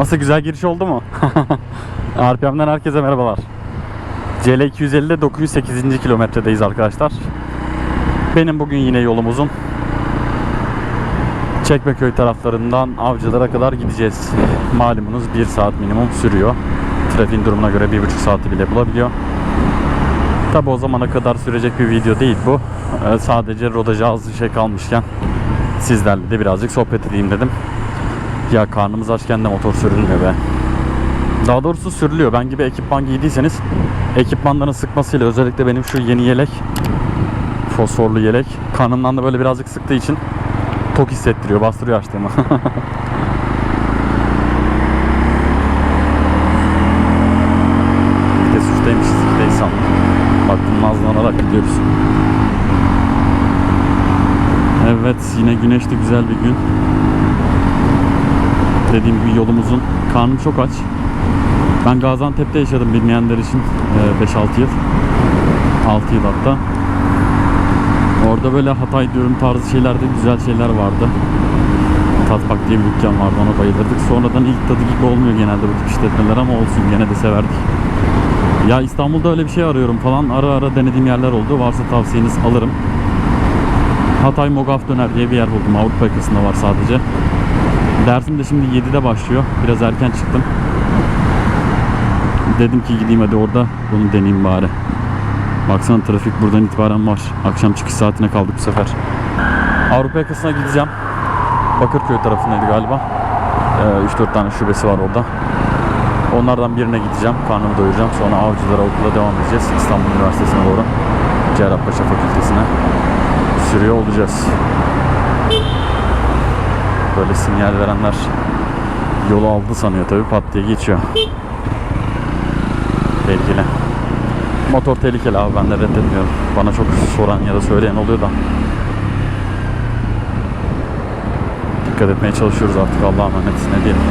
Nasıl güzel giriş oldu mu? RPM'den herkese merhabalar. CL 250'de 908. kilometredeyiz arkadaşlar. Benim bugün yine yolum uzun. Çekmeköy taraflarından avcılara kadar gideceğiz. Malumunuz 1 saat minimum sürüyor. Trafiğin durumuna göre 1,5 saati bile bulabiliyor. Tabi o zamana kadar sürecek bir video değil bu. Ee, sadece rodajı az şey kalmışken sizlerle de birazcık sohbet edeyim dedim. Ya karnımız açken de motor sürülmüyor be. Daha doğrusu sürülüyor. Ben gibi ekipman giydiyseniz ekipmanların sıkmasıyla özellikle benim şu yeni yelek fosforlu yelek karnımdan da böyle birazcık sıktığı için tok hissettiriyor. Bastırıyor açtığımı. Vites 3'teymişiz. 2'deyiz sandım. Baktım nazlanarak gidiyoruz. Evet yine güneşli güzel bir gün. Dediğim gibi yolumuzun karnım çok aç. Ben Gaziantep'te yaşadım bilmeyenler için e, 5-6 yıl. 6 yıl hatta. Orada böyle Hatay diyorum tarzı şeylerde güzel şeyler vardı. Tatbak diye bir dükkan vardı ona bayılırdık. Sonradan ilk tadı gibi olmuyor genelde bu tip işletmeler ama olsun gene de severdik. Ya İstanbul'da öyle bir şey arıyorum falan. Ara ara denediğim yerler oldu. Varsa tavsiyeniz alırım. Hatay Mogaf Döner diye bir yer buldum. Avrupa yakasında var sadece. Dersim de şimdi 7'de başlıyor. Biraz erken çıktım. Dedim ki gideyim hadi orada bunu deneyeyim bari. Baksana trafik buradan itibaren var. Akşam çıkış saatine kaldık bu sefer. Avrupa yakasına gideceğim. Bakırköy tarafındaydı galiba. Ee, 3-4 tane şubesi var orada. Onlardan birine gideceğim. Karnımı doyuracağım. Sonra Avcılar'a okula devam edeceğiz. İstanbul Üniversitesi'ne doğru. Cerrahpaşa Fakültesi'ne sürüyor olacağız. Böyle sinyal verenler yolu aldı sanıyor tabii pat diye geçiyor. Tehlikeli. Motor tehlikeli abi ben de reddetmiyorum. Bana çok soran ya da söyleyen oluyor da. Dikkat etmeye çalışıyoruz artık Allah'a emanet ne diyelim.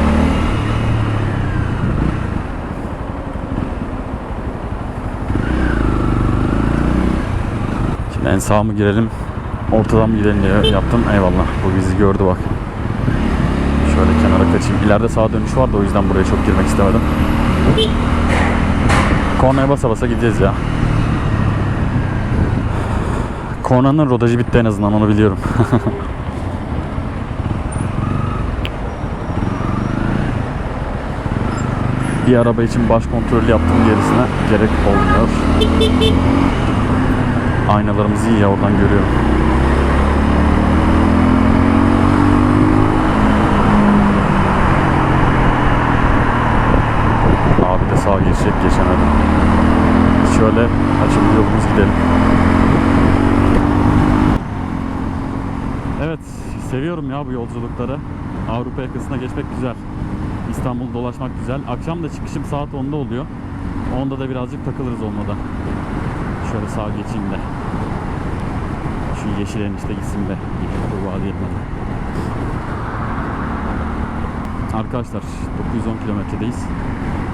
Şimdi en sağa mı girelim ortadan mı gidelim diye yaptım. Eyvallah bu bizi gördü bak. Şöyle kenara kaçayım. İleride sağa dönüş var da o yüzden buraya çok girmek istemedim. Kornaya basa basa gideceğiz ya. Kornanın rodajı bitti en azından onu biliyorum. bir araba için baş kontrolü yaptım gerisine gerek olmuyor. Aynalarımız iyi ya oradan görüyorum. Abi de sağa geçecek geçemedim. Şöyle açıp yolumuz gidelim. Evet seviyorum ya bu yolculukları. Avrupa yakasına geçmek güzel. İstanbul dolaşmak güzel. Akşam da çıkışım saat 10'da oluyor. Onda da birazcık takılırız olmadan. Şöyle sağa geçeyim de. Şu yeşil enişte gitsin de. Kurbağa. Arkadaşlar 910 kilometredeyiz.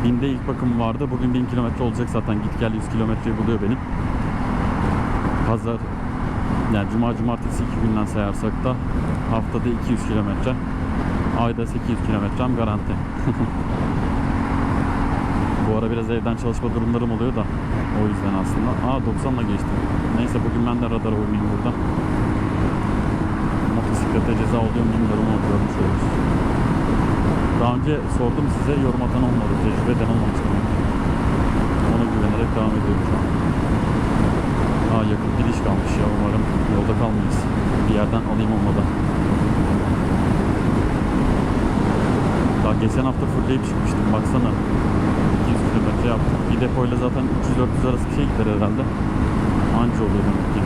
Binde ilk bakım vardı. Bugün 1000 kilometre olacak zaten. Git gel 100 kilometreyi buluyor benim. Pazar yani cuma cumartesi iki günden sayarsak da haftada 200 kilometre. Ayda 800 kilometrem garanti. Bu ara biraz evden çalışma durumlarım oluyor da o yüzden aslında. Aa 90'la geçtim. Neyse bugün ben de radara uymayayım burada. Motosiklete ceza oluyor bilmiyorum ama görmüş. Daha önce sordum size yorum atan olmadı. Tecrübe eden olmamıştı. Ona güvenerek devam ediyorum şu an. Aa yakın bir iş kalmış ya umarım yolda kalmayız. Bir yerden alayım olmadan. Daha geçen hafta fullleyip çıkmıştım baksana. 200 kilometre yaptık. Bir depoyla zaten 300-400 arası bir şey gider herhalde. Anca oluyor demek ki.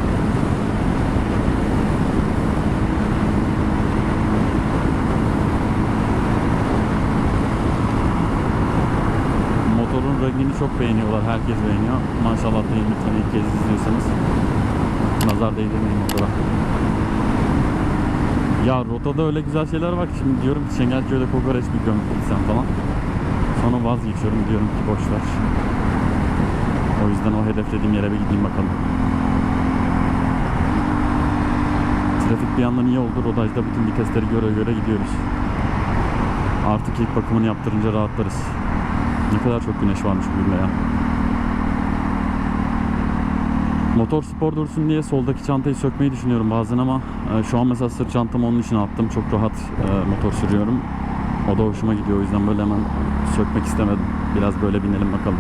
Rengini çok beğeniyorlar. Herkes beğeniyor. Maşallah deyin lütfen ilk kez izliyorsanız. Nazar değdirmeyin motora. Ya rotada öyle güzel şeyler var ki şimdi diyorum ki Çengelköy'de kokoreç bir gömüp gitsem falan. Sonra vazgeçiyorum diyorum ki boş ver. O yüzden o hedeflediğim yere bir gideyim bakalım. Trafik bir yandan iyi oldu. Rodajda bütün vitesleri göre göre gidiyoruz. Artık ilk bakımını yaptırınca rahatlarız. Ne kadar çok güneş varmış bugün ya. Motor spor dursun diye soldaki çantayı sökmeyi düşünüyorum bazen ama e, şu an mesela sırt çantamı onun için attım. Çok rahat e, motor sürüyorum. O da hoşuma gidiyor o yüzden böyle hemen sökmek istemedim. Biraz böyle binelim bakalım.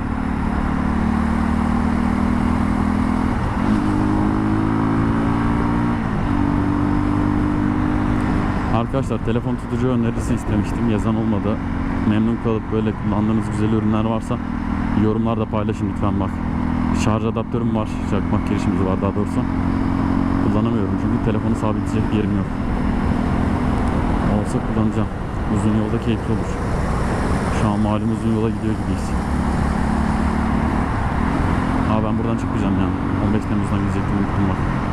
Arkadaşlar telefon tutucu önerisi istemiştim. Yazan olmadı. Memnun kalıp böyle kullandığınız güzel ürünler varsa yorumlarda paylaşın lütfen bak. Şarj adaptörüm var. Çakmak girişimiz var daha doğrusu. Kullanamıyorum çünkü telefonu sabitleyecek yerim yok. Olsa kullanacağım. Uzun yolda keyifli olur. Şu an malum uzun yola gidiyor gibiyiz. Aa ben buradan çıkmayacağım ya. 15 Temmuz'dan gidecektim unuttum bak.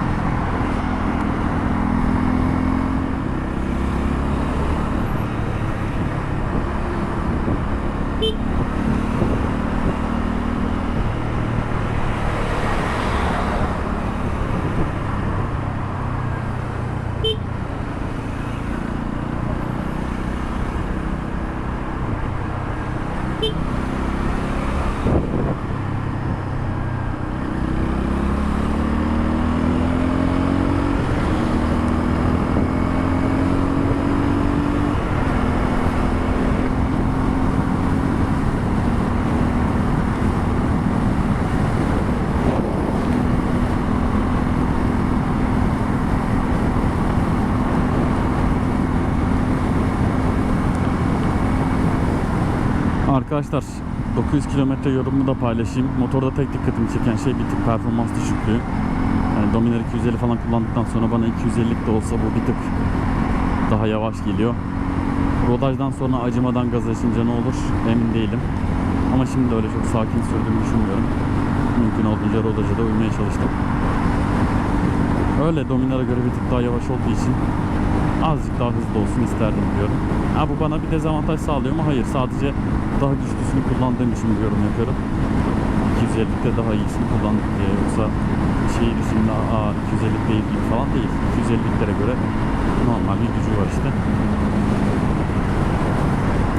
Arkadaşlar 900 kilometre yorumumu da paylaşayım. Motorda tek dikkatimi çeken şey bir tık performans düşüklüğü. Yani Dominar 250 falan kullandıktan sonra bana 250'lik de olsa bu bir tık daha yavaş geliyor. Rodajdan sonra acımadan gaz açınca ne olur emin değilim. Ama şimdi öyle çok sakin sürdüğümü düşünmüyorum. Mümkün olduğunca rodaja da uymaya çalıştım. Öyle Dominar'a göre bir tık daha yavaş olduğu için azıcık daha hızlı olsun isterdim diyorum. Ha bu bana bir dezavantaj sağlıyor mu? Hayır. Sadece daha güçlüsünü kullandığım için bir yorum yapıyorum. 250'likte daha iyisini kullandık diye. Yoksa şeyi dışında aa 250 değil gibi falan değil. 250'liklere göre normal bir gücü var işte.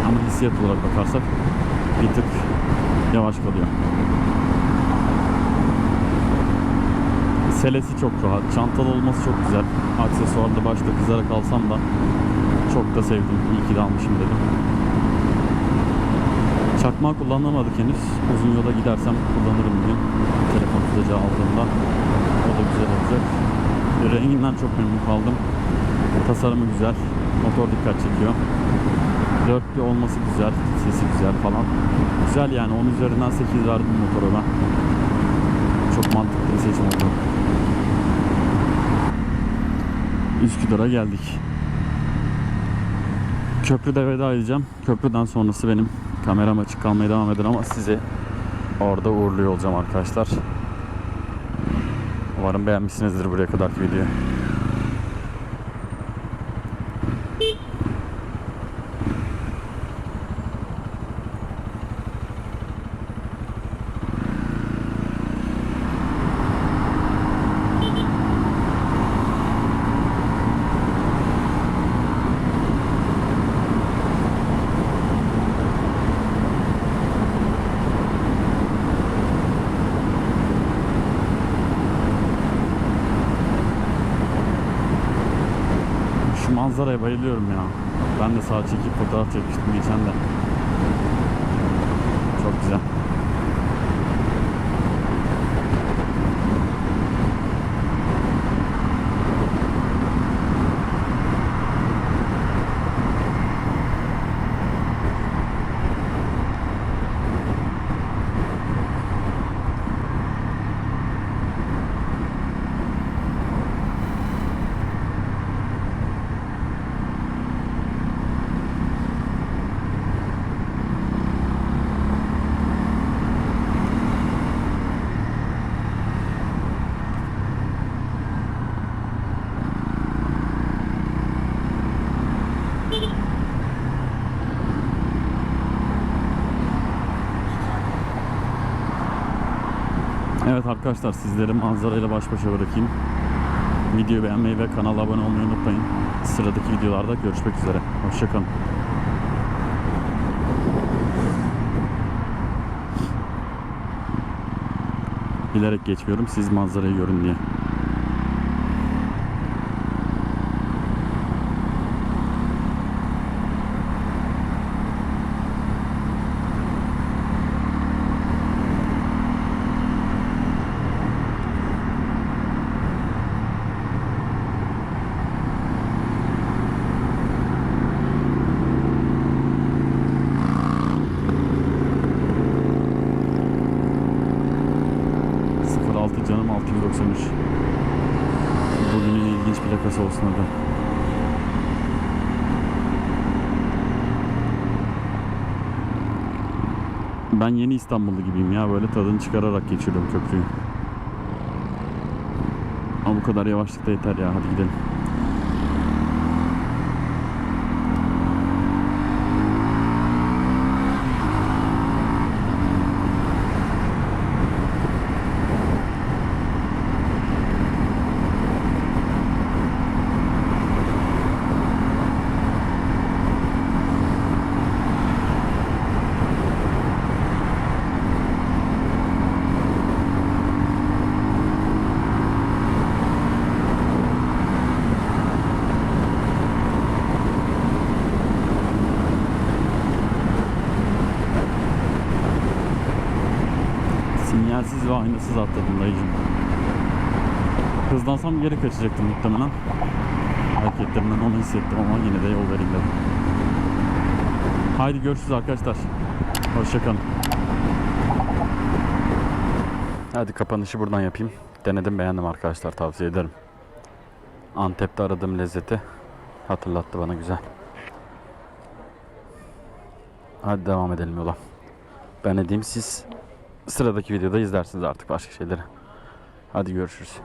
Ama hissiyat olarak bakarsak bir tık yavaş kalıyor. Selesi çok rahat. Çantalı olması çok güzel. Aksesuarda başta kızarak alsam da çok da sevdim. İyi ki de almışım dedim. Çakma kullanamadık henüz. Uzun yola gidersem kullanırım bugün. Telefon tutucu aldığımda. O da güzel olacak. Renginden çok memnun kaldım. Tasarımı güzel. Motor dikkat çekiyor. Dörtlü olması güzel. Sesi güzel falan. Güzel yani. 10 üzerinden 8 verdim motora ben. Çok mantıklı bir seçim oldu. Üsküdar'a geldik. Köprüde veda edeceğim. Köprüden sonrası benim kameram açık kalmaya devam eder ama sizi orada uğurluyor olacağım arkadaşlar. Umarım beğenmişsinizdir buraya kadarki videoyu. Şu manzaraya bayılıyorum ya. Ben de sağ çekip fotoğraf çekmiştim geçen de. Çok güzel. Evet arkadaşlar sizleri manzarayla baş başa bırakayım. Videoyu beğenmeyi ve kanala abone olmayı unutmayın. Sıradaki videolarda görüşmek üzere. Hoşçakalın. Bilerek geçmiyorum siz manzarayı görün diye. 93. Bugünün ilginç plakası olsun hadi. Ben yeni İstanbullu gibiyim ya. Böyle tadını çıkararak geçiyorum köprüyü. Ama bu kadar yavaşlıkta yeter ya. Hadi gidelim. Hızlansam geri kaçacaktım muhtemelen. Hareketlerimden onu hissettim ama yine de yol vereyim dedim. Haydi görüşürüz arkadaşlar. Hoşçakalın. Hadi kapanışı buradan yapayım. Denedim beğendim arkadaşlar tavsiye ederim. Antep'te aradığım lezzeti hatırlattı bana güzel. Hadi devam edelim yola. Ben ne diyeyim siz sıradaki videoda izlersiniz artık başka şeyleri. Hadi görüşürüz.